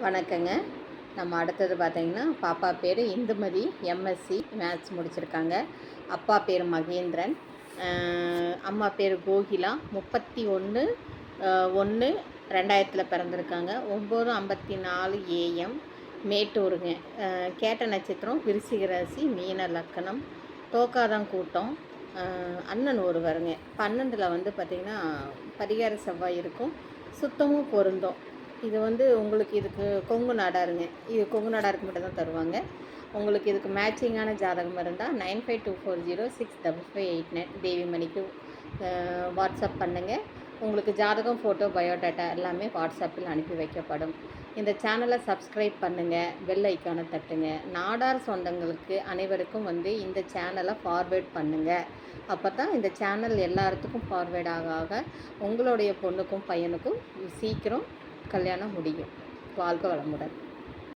வணக்கங்க. நம்ம அடுத்தது பார்த்தீங்கன்னா பாப்பா பேர் இந்துமதி எம்எஸ்சி மேத்ஸ் முடிச்சிருக்காங்க. அப்பா பேர் மகேந்திரன். அம்மா பேர் கோகிலா. முப்பத்தி ஒன்று ஒன்று ரெண்டாயிரத்தில் பிறந்திருக்காங்க. ஒம்பது ஐம்பத்தி நாலு ஏஎம் மேட்டூருங்க. கேட்ட நட்சத்திரம் விருச்சிக ராசி மீன லக்கணம் தோக்காதான் கூட்டம். அண்ணன் ஒருவருங்க. பன்னெண்டில் வந்து பார்த்திங்கன்னா பரிகார செவ்வாய் இருக்கும். சுத்தமும் பொருந்தும். இது வந்து உங்களுக்கு இதுக்கு கொங்கு நாடாருங்க இது கொங்கு நாடாருக்கு மட்டும் தான் தருவாங்க. உங்களுக்கு இதுக்கு மேட்சிங்கான ஜாதகம் இருந்தால் nine five two four zero six double five eight nine தேவி மணிக்கு வாட்ஸ்அப் பண்ணுங்கள் உங்களுக்கு ஜாதகம் ஃபோட்டோ பயோடேட்டா எல்லாமே வாட்ஸ்அப்பில் அனுப்பி வைக்கப்படும். இந்த சேனலை சப்ஸ்கிரைப் பண்ணுங்கள் பெல் ஐக்கானை தட்டுங்க. நாடார் சொந்தங்களுக்கு அனைவருக்கும் வந்து இந்த சேனலை ஃபார்வேர்ட் பண்ணுங்கள் அப்போ தான் இந்த சேனல் எல்லாத்துக்கும் ஃபார்வேர்ட் ஆக ஆக உங்களுடைய பொண்ணுக்கும் பையனுக்கும் சீக்கிரம் கல்யாணம் முடியும். வாழ்க வளமுடன்.